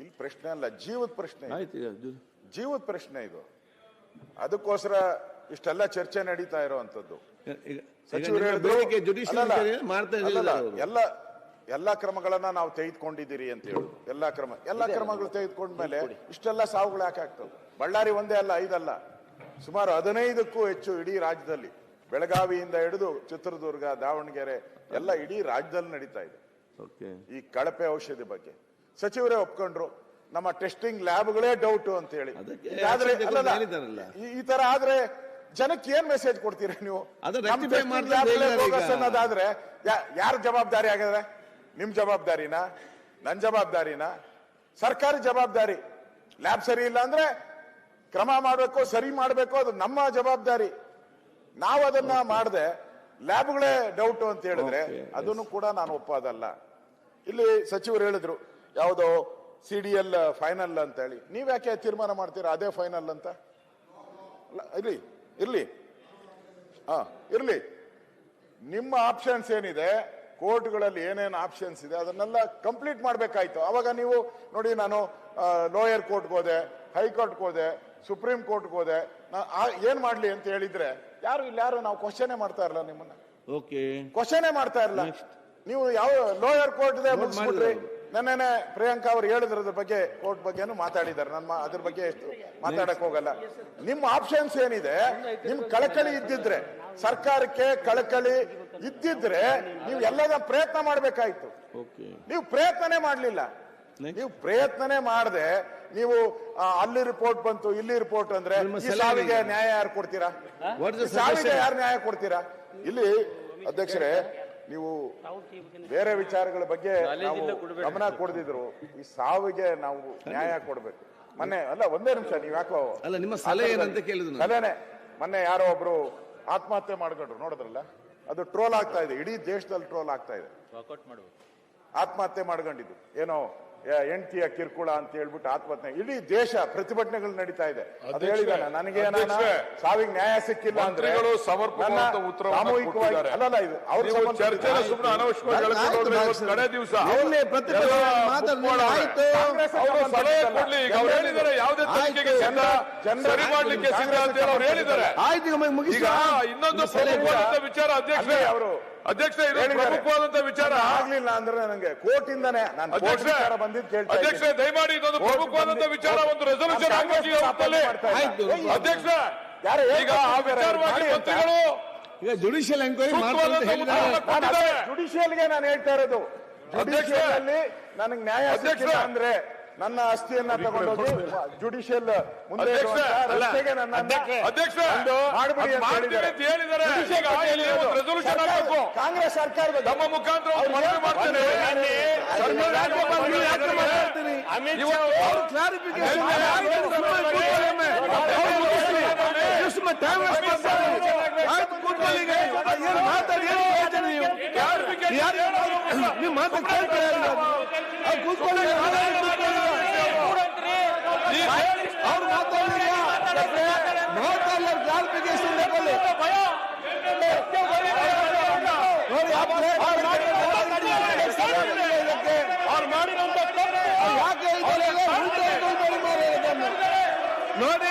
ಇಲ್ಲಿ ಪ್ರಶ್ನೆ ಅಲ್ಲ ಜೀವದ ಪ್ರಶ್ನೆ ಇದು. ಆಯ್ತು ಜೀವದ ಪ್ರಶ್ನೆ ಇದು. ಅದಕ್ಕೋಸ್ಕರ ಇಷ್ಟೆಲ್ಲ ಚರ್ಚೆ ನಡೀತಾ ಇರುವಂತದ್ದು ಎಲ್ಲ ಈಗ ಸಚಿವರು ನಿಮ್ಮ ಹೇಳಿದ್ರು, ಬೇಡಿಕೆ ಜುಡಿಷಿಯಲ್ ಮಾಡ್ತಾ ಅಲ್ಲಲ್ಲ, ಅವರು. ಎಲ್ಲ ಎಲ್ಲಾ ಕ್ರಮಗಳನ್ನ ನಾವು ತೆಗೆದುಕೊಂಡಿದ್ದೀರಿ ಅಂತ ಹೇಳಿ. ಎಲ್ಲಾ ಕ್ರಮ ಎಲ್ಲ ಕ್ರಮಗಳು ತೆಗೆದುಕೊಂಡ್ಮೇಲೆ ಇಷ್ಟೆಲ್ಲ ಸಾವುಗಳು ಯಾಕೆ ಆಗ್ತವೆ? ಬಳ್ಳಾರಿ ಒಂದೇ ಅಲ್ಲ ಐದಲ್ಲ. ಸುಮಾರು ಹದಿನೈದಕ್ಕೂ ಹೆಚ್ಚು ಇಡೀ ರಾಜ್ಯದಲ್ಲಿ ಬೆಳಗಾವಿಯಿಂದ ಹಿಡಿದು ಚಿತ್ರದುರ್ಗ ದಾವಣಗೆರೆ ಎಲ್ಲ ಇಡೀ ರಾಜ್ಯದಲ್ಲಿ ನಡೀತಾ ಇದೆ. ಓಕೆ ಈ ಕಳಪೆ ಔಷಧಿ ಬಗ್ಗೆ. ಸಚಿವರೇ ಒಪ್ಕೊಂಡ್ರು ನಮ್ಮ ಟೆಸ್ಟಿಂಗ್ ಲ್ಯಾಬ್ಗಳೇ ಡೌಟ್ ಅಂತ ಹೇಳಿ ಅಲ್ಲಲ್ಲ, ಈ- ತರ ಆದ್ರೆ ಜನಕ್ಕೆ ಏನ್ ಮೆಸೇಜ್ ಕೊಡ್ತೀರಾ ನೀವು? ಅನ್ನೋದಾದ್ರೆ ಯಾರ ಜವಾಬ್ದಾರಿ ಆಗಿದ್ರೆ ನಿಮ್ ಜವಾಬ್ದಾರಿನಾ? ನನ್ ಜವಾಬ್ದಾರಿನಾ? ಸರ್ಕಾರಿ ಜವಾಬ್ದಾರಿ. ಲ್ಯಾಬ್ ಸರಿ ಇಲ್ಲ ಅಂದ್ರೆ ಕ್ರಮ ಮಾಡಬೇಕು ಸರಿ ಮಾಡಬೇಕು ಅದು ನಮ್ಮ ಜವಾಬ್ದಾರಿ. ನಾವು ಅದನ್ನ ಮಾಡದೆ ಲ್ಯಾಬ್ಗಳೇ ಡೌಟ್ ಅಂತ ಹೇಳಿದ್ರೆ ಅದನ್ನು ಕೂಡ ನಾನು ಒಪ್ಪೋದಲ್ಲ. ಇಲ್ಲಿ ಸಚಿವರು ಹೇಳಿದ್ರು ಯಾವುದೋ ಸಿ ಡಿ ಎಲ್ ಫೈನಲ್ ಅಂತ ಹೇಳಿ ನೀವ್ ಯಾಕೆ ತೀರ್ಮಾನ ಮಾಡ್ತೀರಾ? ಅದೇ ಫೈನಲ್ ಅಂತ? ಇರ್ಲಿ ಇರ್ಲಿ. ಹಾ ಇರ್ಲಿ. ನಿಮ್ಮ ಆಪ್ಷನ್ಸ್ ಏನಿದೆ ಕೋರ್ಟ್ಗಳಲ್ಲಿ ಏನೇನು ಆಪ್ಷನ್ಸ್ ಇದೆ ಅದನ್ನೆಲ್ಲ ಕಂಪ್ಲೀಟ್ ಮಾಡ್ಬೇಕಾಯ್ತು. ಅವಾಗ ನೀವು ನೋಡಿ ನಾನು ಲೋಯರ್ ಕೋರ್ಟ್ಗೆ ಹೋದೆ ಹೈಕೋರ್ಟ್ಗೆ ಹೋದೆ ಸುಪ್ರೀಂ ಕೋರ್ಟ್ಗೆ ಹೋದೆ. ನಾ- ಏನ್ ಮಾಡ್ಲಿ ಅಂತ ಹೇಳಿದ್ರೆ ಯಾರು ಇಲ್ಲಿ ಯಾರು ನಾವು ಕ್ವಶನೇ ಮಾಡ್ತಾ ಇರಲ್ಲ ನಿಮ್ಮನ್ನ. ಓಕೆ ಕ್ವಶನೇ ಮಾಡ್ತಾ ಇರಲ್ಲ. ನೀವು ಯಾವ ಲೋಯರ್ ಕೋರ್ಟ್ ಮುಗಿಸ್ಬಿಟ್ರಿ. ನೆನ್ನೆನೆ ಪ್ರಿಯಾಂಕಾ ಅವರು ಹೇಳಿದ್ರದ ಬಗ್ಗೆ ಕೋರ್ಟ್ ಬಗ್ಗೆನೂ ಮಾತಾಡಿದ್ದಾರೆ. ನನ್ನ ಅದ್ರ ಬಗ್ಗೆ ಎಷ್ಟು ಮಾತಾಡಕ್ ಹೋಗಲ್ಲ. ನಿಮ್ಮ ಆಪ್ಷನ್ಸ್ ಏನಿದೆ ನಿಮ್ ಕಳಕಳಿ ಇದ್ದಿದ್ರೆ ಸರ್ಕಾರಕ್ಕೆ ಕಳಕಳಿ ಇದ್ದಿದ್ರೆ ನೀವು ಎಲ್ಲದ ಪ್ರಯತ್ನ ಮಾಡ್ಬೇಕಾಯ್ತು. ನೀವು ಪ್ರಯತ್ನನೇ ಮಾಡ್ಲಿಲ್ಲ. ನೀವು ಪ್ರಯತ್ನನೇ ಮಾಡದೆ ನೀವು ಅಲ್ಲಿ ರಿಪೋರ್ಟ್ ಬಂತು ಇಲ್ಲಿ ರಿಪೋರ್ಟ್ ಅಂದ್ರೆ ನಿಮ್ಮ ಸಾವಿಗೆ ನ್ಯಾಯ ಯಾರು ಕೊಡ್ತೀರಾ? ಸಾವಿಗೆ? ಯಾರು ನ್ಯಾಯ ಕೊಡ್ತೀರಾ? ಇಲ್ಲಿ ಅಧ್ಯಕ್ಷರೇ ನೀವು ಬೇರೆ ವಿಚಾರಗಳ ಬಗ್ಗೆ ನಾವು ಗಮನ ಕೊಡದಿದ್ರು. ಈ ಸಾವಿಗೆ ನಾವು ನ್ಯಾಯ ಕೊಡ್ಬೇಕು. ಮೊನ್ನೆ ಅಲ್ಲ ಒಂದೇ ನಿಮಿಷ ನೀವ್ ಯಾಕೋ ಅಲ್ಲ, ನಿಮ್ಮ ಸಲಹೆ ಏನಂತ ಕೇಳಿದ್ರು. ಸಲಹೆನೆ. ಮೊನ್ನೆ ಯಾರೋ ಒಬ್ರು ಆತ್ಮಹತ್ಯೆ ಮಾಡ್ಕೊಂಡ್ರು ನೋಡಿದ್ರಲ್ಲ? ಅದು ಟ್ರೋಲ್ ಆಗ್ತಾ ಇದೆ. ಇಡೀ ದೇಶದಲ್ಲಿ ಟ್ರೋಲ್ ಆಗ್ತಾ ಇದೆ. ಆತ್ಮಹತ್ಯೆ ಮಾಡ್ಕೊಂಡಿದ್ದು. ಏನೋ ಹೆಂಡ್ತಿಯ ಕಿರುಕುಳ ಅಂತ ಹೇಳ್ಬಿಟ್ಟು ಆತ್ಮಹತ್ಯೆ. ಇಡೀ ದೇಶ ಪ್ರತಿಭಟನೆಗಳು ನಡೀತಾ ಇದೆ. ಅದು ಹೇಳಿದಾನೆ ನನಗೆ ಸಾವಿಗೆ ನ್ಯಾಯ ಸಿಕ್ಕಿಲ್ಲ ಅಂದ್ರೆ ಇನ್ನೊಂದು ವಿಚಾರ ಅಧ್ಯಕ್ಷ ಅವರು ಅಧ್ಯಕ್ಷ ಇದು ಪ್ರಮುಖವಾದಂತ ವಿಚಾರ. ಆಗ್ಲಿಲ್ಲ ಅಂದ್ರೆ ನನಗೆ ಕೋರ್ಟ್ ಇಂದಾನೆ ನಾನು ಕೋರ್ಟ್ ಅಧ್ಯಕ್ಷ ದಯಮಾಡಿ ಇದೊಂದು ಪ್ರಮುಖವಾದಂತ ವಿಚಾರ ಒಂದು ರೆಸಲ್ಯೂಷನ್ ಅಧ್ಯಕ್ಷ ಯಾರು ಈಗ ಆ ವಿಚಾರವಾಗಿ ಮಾಡಿ ಅಂತ. ಮಂತ್ರಿಗಳು ಈಗ ಜುಡಿಷಿಯಲ್ ಎಂಕ್ವೈರಿ ಜುಡಿಷಿಯಲ್ಗೆ ನಾನು ಹೇಳ್ತಾ ಇರೋದು. ಅಧ್ಯಕ್ಷ. ಜುಡಿಷಿಯಲ್ ಅಲ್ಲಿ ನನಗೆ ನ್ಯಾಯ ಅಧ್ಯಕ್ಷ. ಸಿಕ್ಕಿಲ್ಲ ಅಂದ್ರೆ ನನ್ನ ಆಸ್ತಿಯನ್ನ ತಗೊಂಡೋಗಿ ಜುಡಿಷಿಯಲ್ ಮುಂದೆ ಸರ್ಕಾರ- ಕಾಂಗ್ರೆಸ್ ಸರ್ಕಾರದ ನಮ್ಮ ಮುಖಾಂತರ ಒಂದು ಮನವಿ ಮಾಡ್ತೇನೆ ಸರ್ಕಾರ ರಾಜ್ಯಪಾಲ ನೀವು ಸುಮ್ಮನೆ ಕೂತ್ಕೊಳ್ಳಿ ಒಮ್ಮೆ. ಅವ್ರು ಮುಗಿಸ್ಲಿ. ನೀವು ಸುಮ್ಮನೆ time waste ಮಾಡ್ಬೇಡಿ. ಆಯ್ತು, ಕೂತ್ಕೊಳ್ಳಿ ಈಗ. ಏನು ಮಾತಾಡಿ, ಏನು ಕೇಳ್ತೀರಿ ನೀವು? ಯಾರು- ನೀವು ಮಾತಾಡಿ ಕೇಳ್ತಾ ಇಲ್ಲ. ಅವ್ರು ಕೂತ್ಕೊಳ್ಳಿ ಈಗ, ಮಾತಾಡಿ ಕೂತ್ಕೊಳ್ಳಿ ಈಗ. ಅವ್ರು ಮಾತಾಡಲಿಲ್ಲ ಮಾತಾಡಲ್ಲ ಕ್ಲಾರಿಫಿಕೇಶನ್ ತಗೊಳ್ಳಿ ನೋಡಿ ಆ ಪ್ಲೇ- ಅವ್ರು ಇದಕ್ಕೆ ಅವ್ರು